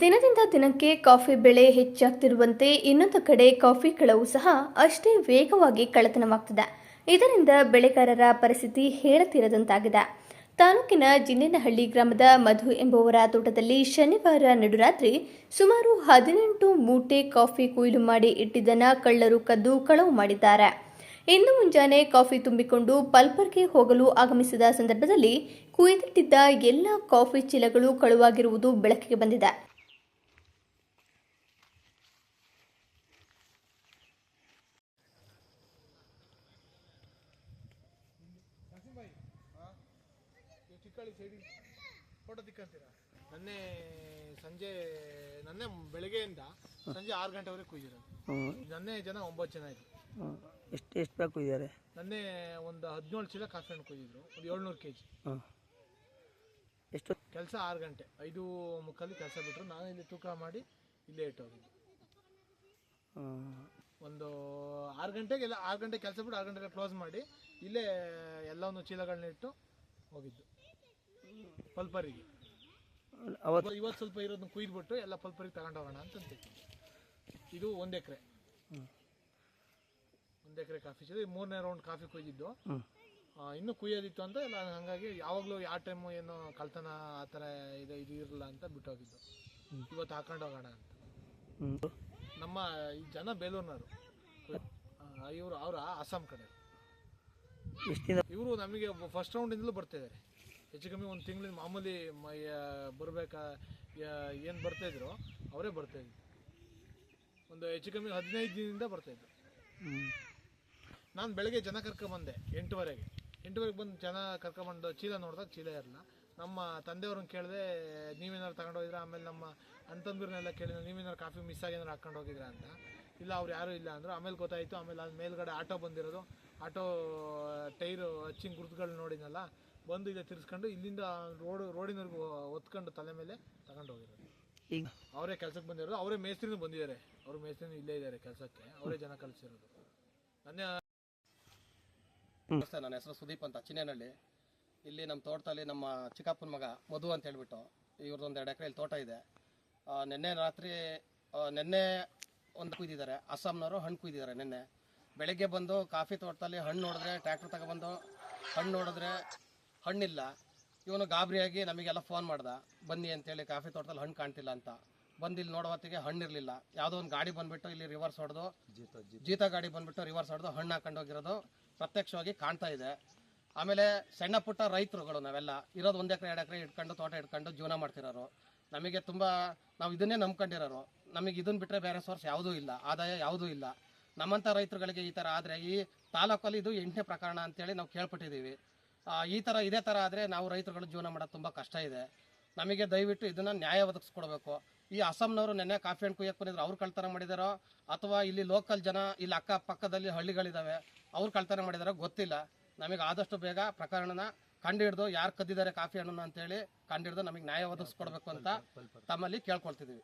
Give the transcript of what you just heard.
ದಿನದಿಂದ ದಿನಕ್ಕೆ ಕಾಫಿ ಬೆಳೆ ಹೆಚ್ಚಾಗ್ತಿರುವಂತೆ ಇನ್ನೊಂದು ಕಡೆ ಕಾಫಿ ಕಳವು ಸಹ ಅಷ್ಟೇ ವೇಗವಾಗಿ ಕಳತನವಾಗ್ತಿದೆ ಇದರಿಂದ ಬೆಳೆಗಾರರ ಪರಿಸ್ಥಿತಿ ಹೇಳತೀರದಂತಾಗಿದೆ ತಾಲೂಕಿನ ಜಿನ್ನೇನಹಳ್ಳಿ ಗ್ರಾಮದ ಮಧು ಎಂಬುವರ ತೋಟದಲ್ಲಿ ಶನಿವಾರ ನಡುರಾತ್ರಿ ಸುಮಾರು ಹದಿನೆಂಟು ಮೂಟೆ ಕಾಫಿ ಕೊಯ್ಲು ಮಾಡಿ ಇಟ್ಟಿದ್ದನ್ನು ಕಳ್ಳರು ಕದ್ದು ಕಳವು ಮಾಡಿದ್ದಾರೆ. ಇಂದು ಮುಂಜಾನೆ ಕಾಫಿ ತುಂಬಿಕೊಂಡು ಪಲ್ಪರ್ಗೆ ಹೋಗಲು ಆಗಮಿಸಿದ ಸಂದರ್ಭದಲ್ಲಿ ಕುಯ್ದಿಟ್ಟಿದ್ದ ಎಲ್ಲ ಕಾಫಿ ಚೀಲಗಳು ಕಳುವಾಗಿರುವುದು ಬೆಳಕಿಗೆ ಬಂದಿದೆ. ಚಿಕ್ಕಳ್ಳಿ ಸೈಡಿ ಫೋಟೋ ತಿಕ್ಕಂತೀರಾ? ನನ್ನೆ ಸಂಜೆ ನನ್ನೆ ಬೆಳಗ್ಗೆಯಿಂದ ಸಂಜೆ ಆರು ಗಂಟೆವರೆಗೆ ಕುಯ್ದಿರೋದು. ನನ್ನೆ ಜನ ಒಂಬತ್ತು ಜನ ಇದ್ರು. ಎಷ್ಟು ಎಷ್ಟು ಬೇಕು ಕುಯ್ದಾರೆ? ನನ್ನೆ ಒಂದು ಹದಿನೇಳು ಚೀಲ ಕಾಫಿ ಹಣ್ಣು ಕುಯ್ದಿದ್ರು. ಒಂದು ಏಳ್ನೂರು ಕೆ ಜಿ ಎಷ್ಟು? ಕೆಲಸ ಆರು ಗಂಟೆ. ಐದು ಮುಕ್ಕಲ್ಲಿ ಕೆಲಸ ಬಿಟ್ಟರು ನಾನು ಇಲ್ಲಿ ತೂಕ ಮಾಡಿ ಇಲ್ಲೇ ಇಟ್ಟೋಗಿದ್ದೆ ಒಂದು ಆರು ಗಂಟೆಗೆ ಎಲ್ಲ ಆರು ಗಂಟೆ ಕೆಲಸ ಬಿಟ್ಟು ಆರು ಗಂಟೆಗೆ ಕ್ಲೋಸ್ ಮಾಡಿ ಇಲ್ಲೇ ಎಲ್ಲವನ್ನು ಚೀಲಗಳನ್ನ ಇಟ್ಟು ಹೋಗಿದ್ದು. ಪಲ್ಪರಿಗೆ. ಅವತ್ತು ಇವತ್ತು ಸ್ವಲ್ಪ ಇರೋದನ್ನ ಕುಯ್ದ್ಬಿಟ್ಟು ಎಲ್ಲ ಪಲ್ಪರಿಗೆ ತಗೊಂಡೋಗೋಣ ಅಂತ ಅಂತಿದ್ದೆ. ಇದು ಒಂದು ಎಕರೆ. ಒಂದು ಎಕರೆ ಕಾಫಿ ಚೀಲ ಮೂರನೇ ರೌಂಡ್ ಕಾಫಿ ಕುಯ್ದಿದ್ದು. ಇನ್ನೂ ಕುಯ್ಯೋದಿತ್ತು ಅಂತ ಎಲ್ಲ ಹಾಗಾಗಿ ಯಾವಾಗಲೂ ಯಾವ ಟೈಮು ಏನು ಕಳ್ತನ ಆ ಥರ ಇದು ಇದು ಇರಲ್ಲ ಅಂತ ಬಿಟ್ಟೋಗಿದ್ದು. ಇವತ್ತು ಹಾಕೊಂಡು ಹೋಗೋಣ ಅಂತ ನಮ್ಮ ಈ ಜನ ಬೇಲೂರಿನವರು. ಇವರು ಅವರ ಅಸ್ಸಾಂ ಕಡೆ. ಇವರು ನಮಗೆ ಫಸ್ಟ್ ರೌಂಡಿಂದಲೂ ಬರ್ತಾ ಇದ್ದಾರೆ ಹೆಚ್ಚು ಕಮ್ಮಿ ಒಂದು ತಿಂಗಳಿಂದ ಮಾಮೂಲಿ ಬರಬೇಕಾ ಏನು ಬರ್ತಾಯಿದ್ರು ಅವರೇ ಬರ್ತಾಯಿದ್ರು ಒಂದು ಹೆಚ್ಚು ಕಮ್ಮಿ ಹದಿನೈದು ದಿನದಿಂದ ಬರ್ತಾಯಿದ್ರು ನಾನು ಬೆಳಗ್ಗೆ ಜನ ಕರ್ಕೊಂಬಂದೆ ಎಂಟುವರೆಗೆ. ಎಂಟುವರೆಗೆ ಬಂದು ಜನ ಕರ್ಕೊಂಬಂದು ಚೀಲ ನೋಡಿದಾಗ ಚೀಲ ಇರಲ್ಲ ನಮ್ಮ ತಂದೆಯವ್ರನ್ನ ಕೇಳಿದೆ ನೀವೇನಾರು ತಗೊಂಡು ಹೋಗಿದ್ರಾ? ಆಮೇಲೆ ನಮ್ಮ ಅಂತಂದ್ರನ್ನೆಲ್ಲ ಕೇಳಿದ್ರೆ ನೀವೇನಾದ್ರು ಕಾಫಿ ಮಿಸ್ ಆಗಿ ಏನಾರು ಹಾಕೊಂಡು ಹೋಗಿದ್ರಾ ಅಂತ. ಇಲ್ಲ ಅವ್ರು ಯಾರೂ ಇಲ್ಲ ಅಂದರು. ಆಮೇಲೆ ಗೊತ್ತಾಯಿತು ಆಮೇಲೆ ಅದು ಮೇಲ್ಗಡೆ ಆಟೋ ಬಂದಿರೋದು. ಆಟೋ ಟೈರು ಹಚ್ಚಿನ ಗುರುತುಗಳು ನೋಡಿದ್ನಲ್ಲ ಬಂದು ಇದೆ ತಿರ್ಸ್ಕೊಂಡು ಇಲ್ಲಿಂದ ರೋಡ್ ರೋಡಿನವರೆಗೂ ಒತ್ಕೊಂಡು ತಲೆ ಮೇಲೆ ತಗೊಂಡು ಹೋಗಿರೋದು. ಈಗ? ಅವರೇ ಕೆಲಸಕ್ಕೆ ಬಂದಿರೋದು. ಅವರೇ ಮೇಸ್ತ್ರಿನೂ ಬಂದಿದ್ದಾರೆ. ಅವ್ರ ಮೇಸ್ತ್ರಿನೂ ಇಲ್ಲೇ ಇದ್ದಾರೆ ಕೆಲಸಕ್ಕೆ. ಅವರೇ ಜನ ಕಳಿಸಿರೋದು. ನನ್ನ ನಮಸ್ತೆ ನನ್ನ ಹೆಸರು ಸುದೀಪ್ ಅಂತ ಚಿನ್ನೇನಹಳ್ಳಿ. ಇಲ್ಲಿ ನಮ್ಮ ತೋಟದಲ್ಲಿ ನಮ್ಮ ಚಿಕ್ಕಪ್ಪನ ಮಗ ಮಧು ಅಂತ ಹೇಳ್ಬಿಟ್ಟು ಇವ್ರದ್ದೊಂದು ಎರಡು ಎಕರೆಯಲ್ಲಿ ತೋಟ ಇದೆ. ಆ, ನಿನ್ನೆ ರಾತ್ರಿ ಆ, ನಿನ್ನೆ ಒಂದು ಕುಯ್ದಿದ್ದಾರೆ. ಅಸ್ಸಾಂನವರು ಹಣ್ಣು ಕುಯ್ದಿದ್ದಾರೆ ನಿನ್ನೆ. ಬೆಳಗ್ಗೆ ಬಂದು ಕಾಫಿ ತೋಟದಲ್ಲಿ ಹಣ್ಣು ನೋಡಿದ್ರೆ ಟ್ರ್ಯಾಕ್ಟರ್ ತಗೊಬಂದು ಹಣ್ಣು ನೋಡಿದ್ರೆ ಹಣ್ಣಿಲ್ಲ. ಇವನು ಗಾಬರಿಯಾಗಿ ನಮಗೆಲ್ಲ ಫೋನ್ ಮಾಡ್ದ. ಬನ್ನಿ ಅಂತೇಳಿ ಕಾಫಿ ತೋಟದಲ್ಲಿ ಹಣ್ಣು ಕಾಣ್ತಿಲ್ಲ ಅಂತ. ಬಂದು ಇಲ್ಲಿ ನೋಡೋ ಹೊತ್ತಿಗೆ ಹಣ್ಣಿರಲಿಲ್ಲ. ಯಾವುದೋ ಒಂದು ಗಾಡಿ ಬಂದ್ಬಿಟ್ಟು ಇಲ್ಲಿ ರಿವರ್ಸ್ ಹೊಡೆದು ಜೀತ ಗಾಡಿ ಬಂದ್ಬಿಟ್ಟು ರಿವರ್ಸ್ ಹೊಡೆದು ಹಣ್ಣು ಹಾಕೊಂಡೋಗಿರೋದು ಪ್ರತ್ಯಕ್ಷವಾಗಿ ಕಾಣ್ತಾ ಇದೆ. ಆಮೇಲೆ ಸಣ್ಣ ಪುಟ್ಟ ರೈತರುಗಳು ನಾವೆಲ್ಲ ಇರೋದು ಒಂದು ಎಕರೆ ಎರಡು ಎಕರೆ ಇಟ್ಕೊಂಡು ತೋಟ ಇಟ್ಕೊಂಡು ಜೀವನ ಮಾಡ್ತಿರೋರು. ನಮಗೆ ತುಂಬ ನಾವು ಇದನ್ನೇ ನಂಬ್ಕೊಂಡಿರೋರು. ನಮಗೆ ಇದನ್ನು ಬಿಟ್ಟರೆ ಬೇರೆ ಸೋರ್ಸ್ ಯಾವುದೂ ಇಲ್ಲ ಆದಾಯ ಯಾವುದೂ ಇಲ್ಲ. ನಮ್ಮಂಥ ರೈತರುಗಳಿಗೆ ಈ ಥರ ಆದರೆ ಈ ತಾಲೂಕಲ್ಲಿ ಇದು ಎಂಟನೇ ಪ್ರಕರಣ ಅಂತೇಳಿ ನಾವು ಕೇಳ್ಪಟ್ಟಿದ್ದೀವಿ. ಈ ಥರ ಇದೇ ಥರ ಆದರೆ ನಾವು ರೈತರುಗಳು ಜೀವನ ಮಾಡೋದು ತುಂಬ ಕಷ್ಟ ಇದೆ. ನಮಗೆ ದಯವಿಟ್ಟು ಇದನ್ನು ನ್ಯಾಯ ಒದಗಿಸ್ಕೊಡ್ಬೇಕು. ಈ ಅಸ್ಸಾಂನವರು ನೆನ್ನೆ ಕಾಫಿ ಹಣ್ಣು ಕುಯ್ಯಕ್ಕೆ ಬಂದಿದ್ರು. ಅವ್ರು ಕಳ್ತನ ಮಾಡಿದಾರೋ ಅಥವಾ ಇಲ್ಲಿ ಲೋಕಲ್ ಜನ, ಇಲ್ಲಿ ಅಕ್ಕ ಪಕ್ಕದಲ್ಲಿ ಹಳ್ಳಿಗಳಿದಾವೆ, ಅವ್ರು ಕಳ್ತನ ಮಾಡಿದಾರೋ ಗೊತ್ತಿಲ್ಲ. ನಮಗೆ ಆದಷ್ಟು ಬೇಗ ಪ್ರಕರಣನ ಕಂಡುಹಿಡ್ದು ಯಾರು ಕದ್ದಿದ್ದಾರೆ ಕಾಫಿ ಹಣ್ಣನ್ನು ಅಂತೇಳಿ ಕಂಡುಹಿಡ್ದು ನಮಗೆ ನ್ಯಾಯ ಒದಗಿಸ್ಕೊಡ್ಬೇಕು ಅಂತ ತಮ್ಮಲ್ಲಿ ಕೇಳ್ಕೊಳ್ತಿದ್ದೀವಿ